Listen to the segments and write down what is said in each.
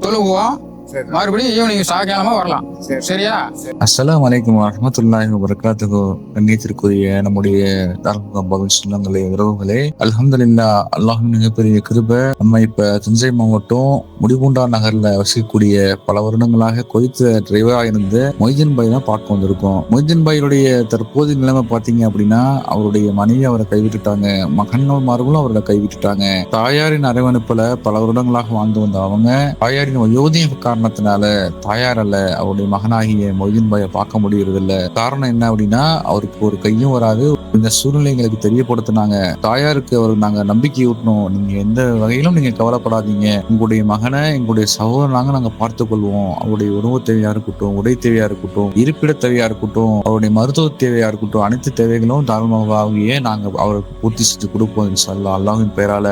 தொழுகுவோம் மறுபடியும் ஈவினிங் சாயங்காலமா வரலாம். சரி. சரியா? அஸ்ஸலாமு அலைக்கும் வரஹ்மத்துல்லாஹி வபரகாத்துஹு. கண்ணியத்திற்குரிய நம்முடைய தாழ்முகம் சொந்தங்களே உறவுகளே அல்ஹம்துலில்லா அல்லாஹின் மிகப்பெரிய கிருபை. நம்ம இப்ப தஞ்சை மாவட்டம் முடிபூண்டா நகர்ல வசிக்கக்கூடிய பல வருடங்களாக கொய்த்த டிரைவரா இருந்து மொய்தீன் பாய் தான் பார்க்க வந்திருக்கோம். மொய்தீன் பாயுடைய தற்போதைய நிலைமை பாத்தீங்க அப்படின்னா அவருடைய மனைவி அவரை கைவிட்டுட்டாங்க. மகன்மார்களும் அவரை கைவிட்டுட்டாங்க. தாயாரின் அரவணைப்புல பல வருடங்களாக வாழ்ந்து வந்த அவங்க தாயாரின் வயோதிக காரணத்தினால தாயார் அல்ல அவருடைய மகனாகிய மொய்தீன் பாயை பார்க்க முடியறதில்ல. காரணம் என்ன அப்படின்னா அவருக்கு ஒரு கையும் வராது. இந்த சூழ்நிலை எங்களுக்கு தெரியப்படுத்தினாங்க. தாயாருக்கு அவருக்கு நாங்க நம்பிக்கை ஊட்டணும். நீங்க எந்த வகையிலும் நீங்க கவலைப்படாதீங்க. உங்களுடைய மகனை எங்களுடைய சகோதரனாக நாங்க பார்த்துக் கொள்வோம் அவருடைய உணவு தேவையா இருக்கட்டும் உடை தேவையா இருக்கட்டும் இருப்பிட தேவையா இருக்கட்டும் அவருடைய மருத்துவ தேவையா இருக்கட்டும் அனைத்து தேவைகளும் தாழ்மாகவே நாங்க அவருக்கு பூர்த்தி செஞ்சு கொடுப்போம் சொல்லலாம் அல்லாவின் பெயரால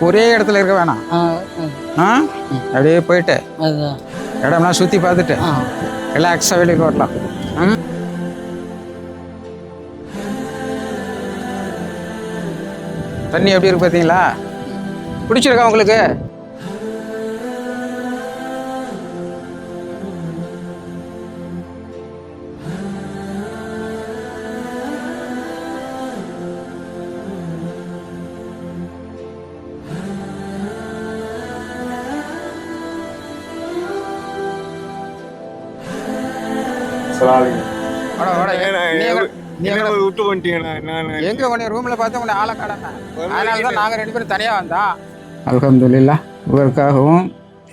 ஒரே இடத்துல இருக்க வேணாம். ஆ, அப்படியே போயிட்டு. இடம்லாம் சுத்தி பார்த்துட்டு. ரிலாக்ஸாக வெளியே வரலாம் ம்? தண்ணி எப்படி இருக்கு பார்த்தீங்களா? பிடிச்சிருக்கா உங்களுக்கு? விட்டு வந்துட்டீங்கண்ணா எங்க உன்னை ரூம்ல பார்த்து உன்னை ஆளை காணாம அதனால தான் நாங்கள் ரெண்டு பேரும் தனியாக வந்தா. அல்ஹம்துலில்லா இவருக்காகவும்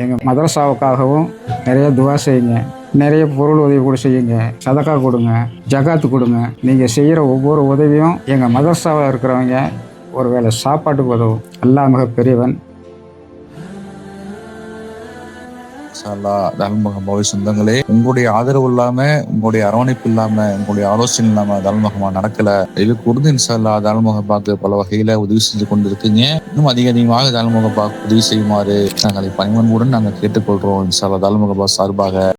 எங்கள் மதரசாவுக்காகவும் நிறைய துவா செய்யுங்க. நிறைய பொருள் உதவி கூட செய்யுங்க. சதக்கா கொடுங்க ஜகாத்து கொடுங்க. நீங்கள் செய்கிற ஒவ்வொரு உதவியும் எங்கள் மதரசாவில் இருக்கிறவங்க ஒருவேளை சாப்பாட்டுக்கு உதவும். அல்லாஹ் மிக பெரியவன் இன்ஷால்லா தல்மகம் சொந்தங்களே உங்களுடைய ஆதரவு இல்லாம உங்களுடைய அரவணைப்பு இல்லாம உங்களுடைய ஆலோசனை இல்லாம தல்மகமா நடக்கல. இது உறுதி இன்ஷால்லா தல்மக பாக்கு பல வகையில உதவி செஞ்சு கொண்டிருக்கீங்க. இன்னும் அதிக அதிகமாக தல்மக பாக்கு உதவி செய்யுமாறு நாங்களை பணிவன்புடன் நாங்கள் கேட்டுக்கொள்றோம் இன்ஷால்லா தல்மக சார்பாக